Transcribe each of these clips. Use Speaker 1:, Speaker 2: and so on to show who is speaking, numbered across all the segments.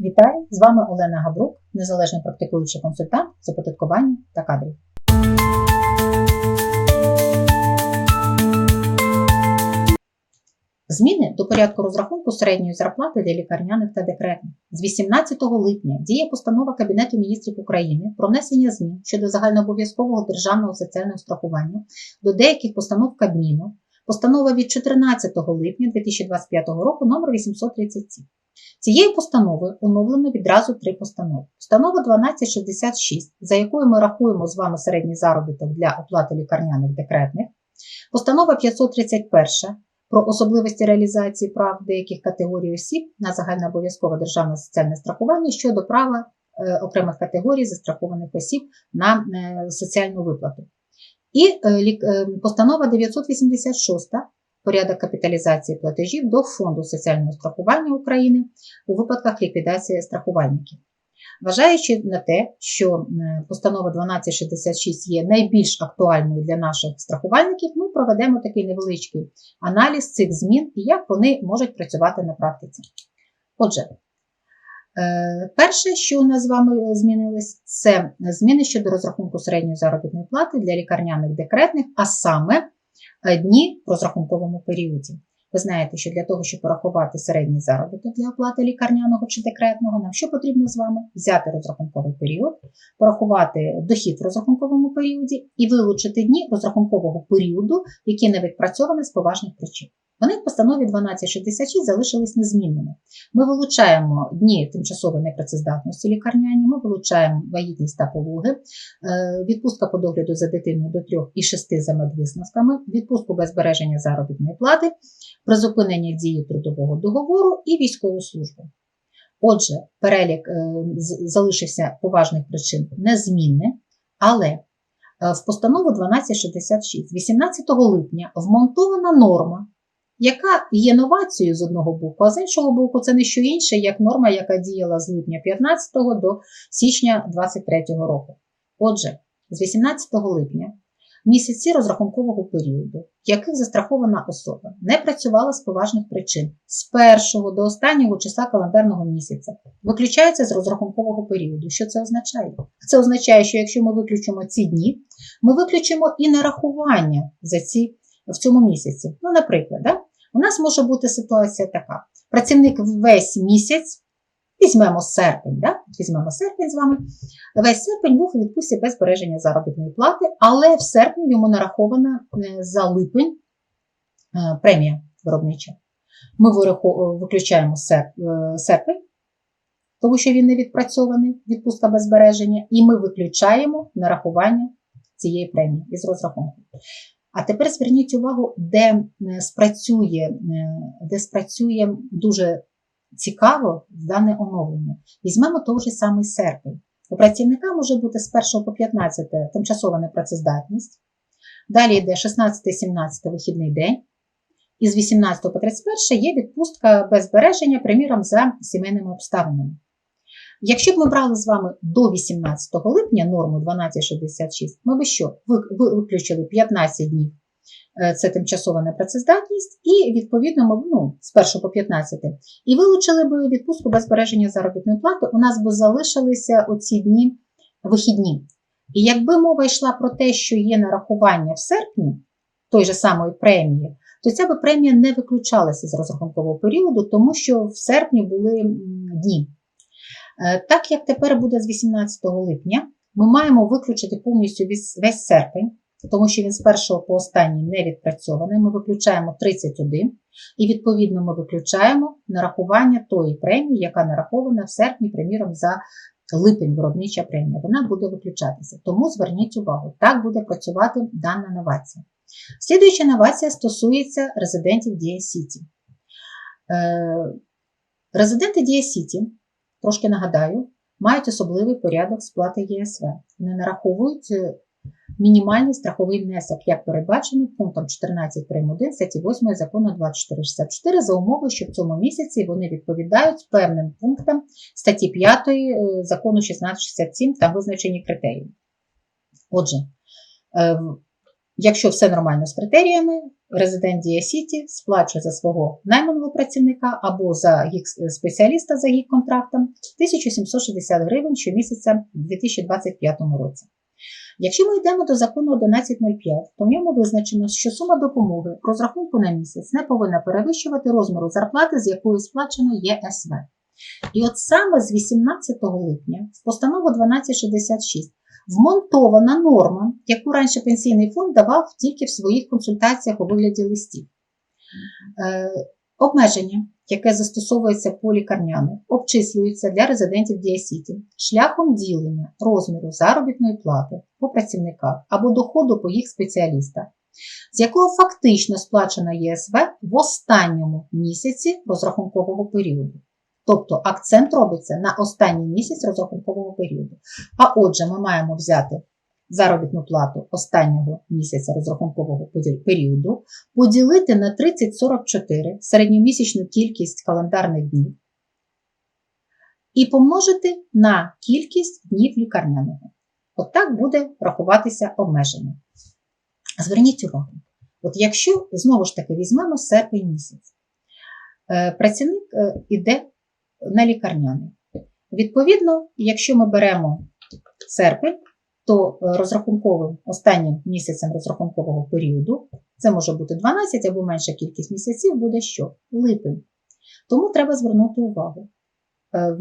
Speaker 1: Вітаю! З вами Олена Габрук, незалежний практикуючий консультант з оподаткування та кадрів. Зміни до порядку розрахунку середньої зарплати для лікарняних та декретних. З 18 липня діє постанова Кабінету міністрів України про внесення змін щодо загальнообов'язкового державного соціального страхування до деяких постанов Кабміну, постанова від 14 липня 2025 року номер 837. Цією постановою оновлено відразу три постанови. Постанова 1266, за якою ми рахуємо з вами середній заробіток для оплати лікарняних декретних. Постанова 531 про особливості реалізації прав деяких категорій осіб на загальнообов'язкове державне соціальне страхування щодо права е, окремих категорій застрахованих осіб на е, соціальну виплату. І е, постанова 986 порядок капіталізації платежів до Фонду соціального страхування України у випадках ліквідації страхувальників. Вважаючи на те, що е, постанова 1266 є найбільш актуальною для наших страхувальників, ми проведемо такий невеличкий аналіз цих змін і як вони можуть працювати на практиці. Отже, е, перше, що у нас з вами змінилось, це зміни щодо розрахунку середньої заробітної плати для лікарняних декретних, а саме дні в розрахунковому періоді. Ви знаєте, що для того, щоб порахувати середній заробіток для оплати лікарняного чи декретного, нам що потрібно з вами? Взяти розрахунковий період, порахувати дохід в розрахунковому періоді і вилучити дні розрахункового періоду, які не відпрацьовані з поважних причин. Вони в постанові 1266 залишились незмінними. Ми вилучаємо дні тимчасової непрацездатності лікарняні, ми вилучаємо вагітність та пологи, е, відпустка по догляду за дитиною до 3 і 6 за медвисновками, відпустку без збереження заробітної плати, призупинення дії трудового договору і військову службу. Отже, перелік е, залишився поважних причин незмінний, але е, в постанову 1266 18 липня вмонтована норма, яка є новацією з одного боку, а з іншого боку, це не що інше, як норма, яка діяла з липня 15 до січня 23 року. Отже, з 18 липня місяці розрахункового періоду, в яких застрахована особа не працювала з поважних причин з першого до останнього числа календарного місяця, виключаються з розрахункового періоду. Що це означає? Це означає, що якщо ми виключимо ці дні, ми виключимо і нарахування за ці в цьому місяці. Ну, наприклад, да? у нас може бути ситуація така: працівник весь місяць. Візьмемо серпень, да? візьмемо серпень з вами. Весь серпень був у відпустці без збереження заробітної плати, але в серпні йому нарахована е, за липень е, премія виробнича. Ми виключаємо е, серпень, тому що він не відпрацьований, відпустка без збереження, і ми виключаємо нарахування цієї премії із розрахунку. А тепер зверніть увагу, де е, спрацює, е, де спрацює дуже цікаво дане оновлення. Візьмемо той же самий серпень. У працівника може бути з 1 по 15 тимчасова непрацездатність, далі йде 16-17 вихідний день, і з 18 по 31 є відпустка без збереження, приміром, за сімейними обставинами. Якщо б ми брали з вами до 18 липня норму 1266, ми би що? Ви, ви виключили 15 днів е, це тимчасова непрацездатність, і відповідно ну, з 1 по 15, і вилучили б відпустку без збереження заробітної плати, у нас би залишилися оці дні вихідні. І якби мова йшла про те, що є нарахування в серпні той же самої премії, то ця би премія не виключалася з розрахункового періоду, тому що в серпні були дні. Е, Так як тепер буде з 18 липня, ми маємо виключити повністю весь серпень, тому що він з першого по останній не відпрацьований. Ми виключаємо 31, і відповідно ми виключаємо нарахування тої премії, яка нарахована в серпні, приміром, за липень виробнича премія. Вона буде виключатися. Тому зверніть увагу, так буде працювати дана новація. Слідуюча новація стосується резидентів Дія Сіті. Е, Резиденти Дія Сіті, трошки нагадаю, мають особливий порядок сплати ЄСВ. Вони нараховують е, мінімальний страховий внесок, як передбачено пунктом 14 прим. 1 статті 8 закону 2464 за умови, що в цьому місяці вони відповідають певним пунктам статті 5 е, закону 1667 та визначені критерії. Отже, е, якщо все нормально з критеріями, резидент Сіті сплачує за свого найманого працівника або за гік спеціаліста за гік контрактом 1760 гривень щомісяця у 2025 році. Якщо ми йдемо до закону 1105, то в ньому визначено, що сума допомоги розрахунку на місяць не повинна перевищувати розміру зарплати, з якою сплачено ЄСВ. І от саме з 18 липня в постанову 1266 вмонтована норма, яку раніше пенсійний фонд давав тільки в своїх консультаціях у вигляді листів. Е, обмеження, яке застосовується по лікарняних, обчислюється для резидентів Діасіті шляхом ділення розміру заробітної плати по працівниках або доходу по їх спеціалістах, з якого фактично сплачено ЄСВ в останньому місяці розрахункового періоду. Тобто акцент робиться на останній місяць розрахункового періоду. А отже, ми маємо взяти заробітну плату останнього місяця розрахункового періоду, поділити на 30-44 середньомісячну кількість календарних днів і помножити на кількість днів лікарняного. От буде рахуватися обмеження. Зверніть увагу, от якщо знову ж таки візьмемо серпень місяць, е, працівник іде на лікарняний. Відповідно, якщо ми беремо серпень, то розрахунковим останнім місяцем розрахункового періоду, це може бути 12 або менша кількість місяців, буде що? Липень. Тому треба звернути увагу, е,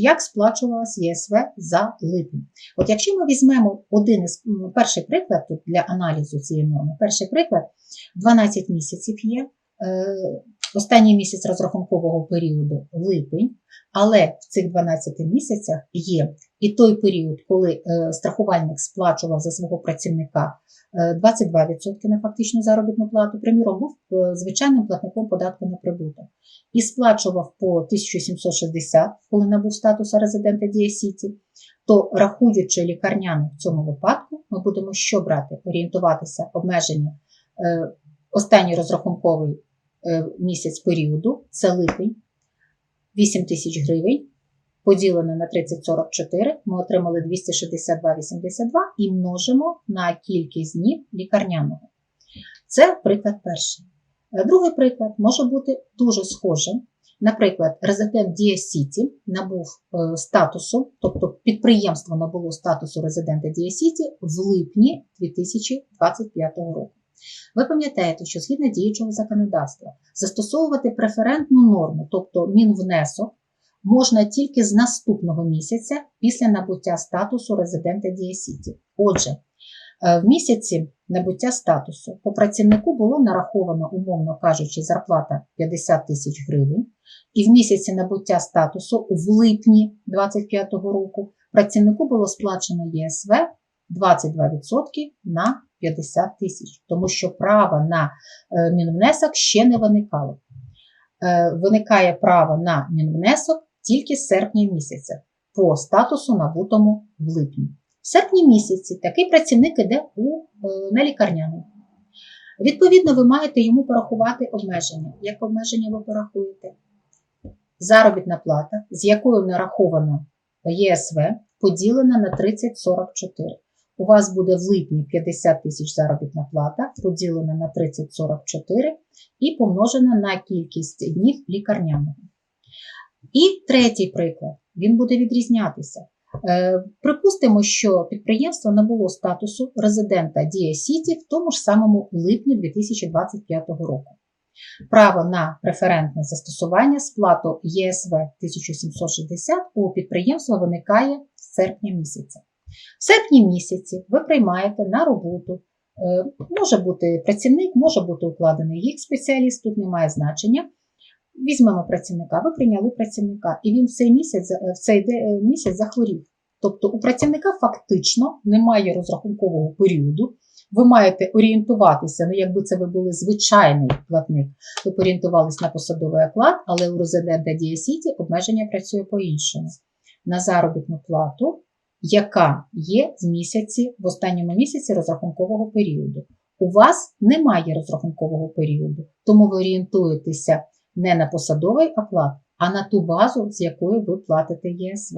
Speaker 1: як сплачувалась ЄСВ за липень. От якщо ми візьмемо один із перший приклад тут для аналізу цієї норми, перший приклад 12 місяців є. Останній місяць розрахункового періоду липень, але в цих 12 місяцях є і той період, коли е, страхувальник сплачував за свого працівника 22% е, на фактичну заробітну плату, приміром, був е, звичайним платником податку на прибуток і сплачував по 1760, коли набув статусу резидента Дія Сіті, то рахуючи лікарняний в цьому випадку, ми будемо що брати? Орієнтуватися обмеження останній розрахунковий місяць періоду, це липень, 8 тисяч гривень. Поділено на 3044, ми отримали 262,82 і множимо на кількість днів лікарняного. Це приклад перший. Е, другий приклад може бути дуже схожим. Наприклад, резидент Дія Сіті набув е, статусу, тобто підприємство набуло статусу резидента Дія Сіті в липні 2025 року. Ви пам'ятаєте, що згідно діючого законодавства застосовувати преферентну норму, тобто мінвнесок, можна тільки з наступного місяця після набуття статусу резидента Дієсіті. Отже, е, в місяці набуття статусу по працівнику було нараховано, умовно кажучи, зарплата 50 тисяч гривень, і в місяці набуття статусу в липні 2025 року працівнику було сплачено ЄСВ 22% на 50 тисяч, тому що право на е, мінвнесок ще не виникало. Е, виникає право на мінвнесок тільки з серпня місяця по статусу набутому в липні. В серпні місяці такий працівник іде у, е, на лікарняний. Відповідно, ви маєте йому порахувати обмеження. Як обмеження ви порахуєте? Заробітна плата, з якою нараховано ЄСВ, поділена на 3044 у вас буде в липні 50 тисяч заробітна плата, поділена на 3044 і помножена на кількість днів лікарняного. І третій приклад, він буде відрізнятися. Е, припустимо, що підприємство набуло статусу резидента Дія Сіті в тому ж самому липні 2025 року. Право на преферентне застосування сплату ЄСВ 1760 у підприємства виникає з серпня місяця. В серпні місяці ви приймаєте на роботу. Е, може бути працівник, може бути укладений їх спеціаліст, тут немає значення. Візьмемо працівника, ви прийняли працівника, і він в цей місяць в цей е, місяць захворів. Тобто у працівника фактично немає розрахункового періоду. Ви маєте орієнтуватися, ну якби це ви були звичайний платник, ви орієнтувалися на посадовий оклад, але у резидента Дія Сіті обмеження працює по-іншому. На заробітну плату яка є в місяці, в останньому місяці розрахункового періоду. У вас немає розрахункового періоду, тому ви орієнтуєтеся не на посадовий оклад, а на ту базу, з якої ви платите ЄСВ.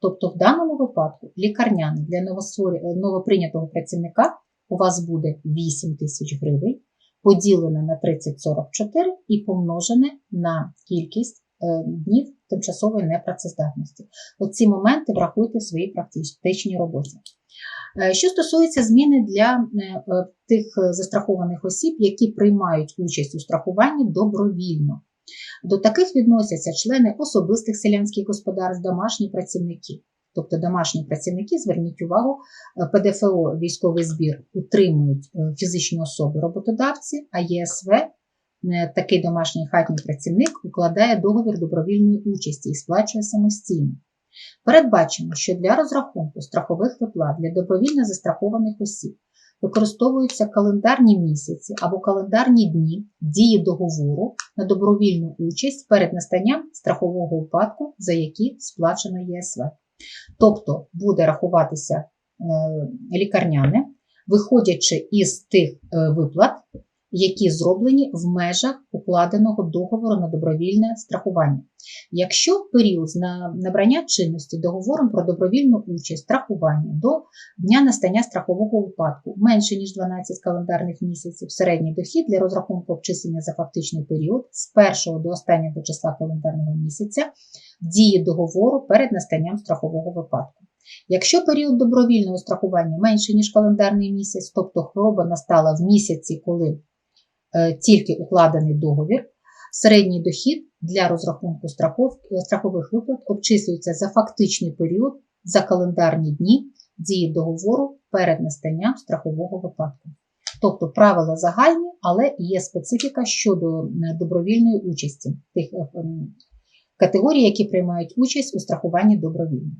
Speaker 1: Тобто, в даному випадку лікарняний для новоприйнятого працівника у вас буде 8 тисяч гривень, поділене на 3044 і помножене на кількість е, днів тимчасової непрацездатності. Оці моменти врахуйте в своїй практичній роботі. Е, Що стосується зміни для е, е, тих застрахованих осіб, які приймають участь у страхуванні добровільно. До таких відносяться члени особистих селянських господарств, домашні працівники. Тобто домашні працівники, зверніть увагу, ПДФО військовий збір утримують фізичні особи роботодавці, а ЄСВ такий домашній хатній працівник укладає договір добровільної участі і сплачує самостійно. Передбачено, що для розрахунку страхових виплат для добровільно застрахованих осіб використовуються календарні місяці або календарні дні дії договору на добровільну участь перед настанням страхового випадку, за які сплачено ЄСВ. Тобто буде рахуватися е, лікарняне, виходячи із тих е, виплат, які зроблені в межах укладеного договору на добровільне страхування. Якщо в період набрання чинності договором про добровільну участь страхування до дня настання страхового випадку менше ніж 12 календарних місяців, середній дохід для розрахунку обчислення за фактичний період з першого до останнього числа календарного місяця дії договору перед настанням страхового випадку. Якщо період добровільного страхування менше ніж календарний місяць, тобто хвороба настала в місяці, коли тільки укладений договір, середній дохід для розрахунку страхов, страхових виплат обчислюється за фактичний період за календарні дні дії договору перед настанням страхового випадку. Тобто правила загальні, але є специфіка щодо е, добровільної участі тих е, категорій, які приймають участь у страхуванні добровільно.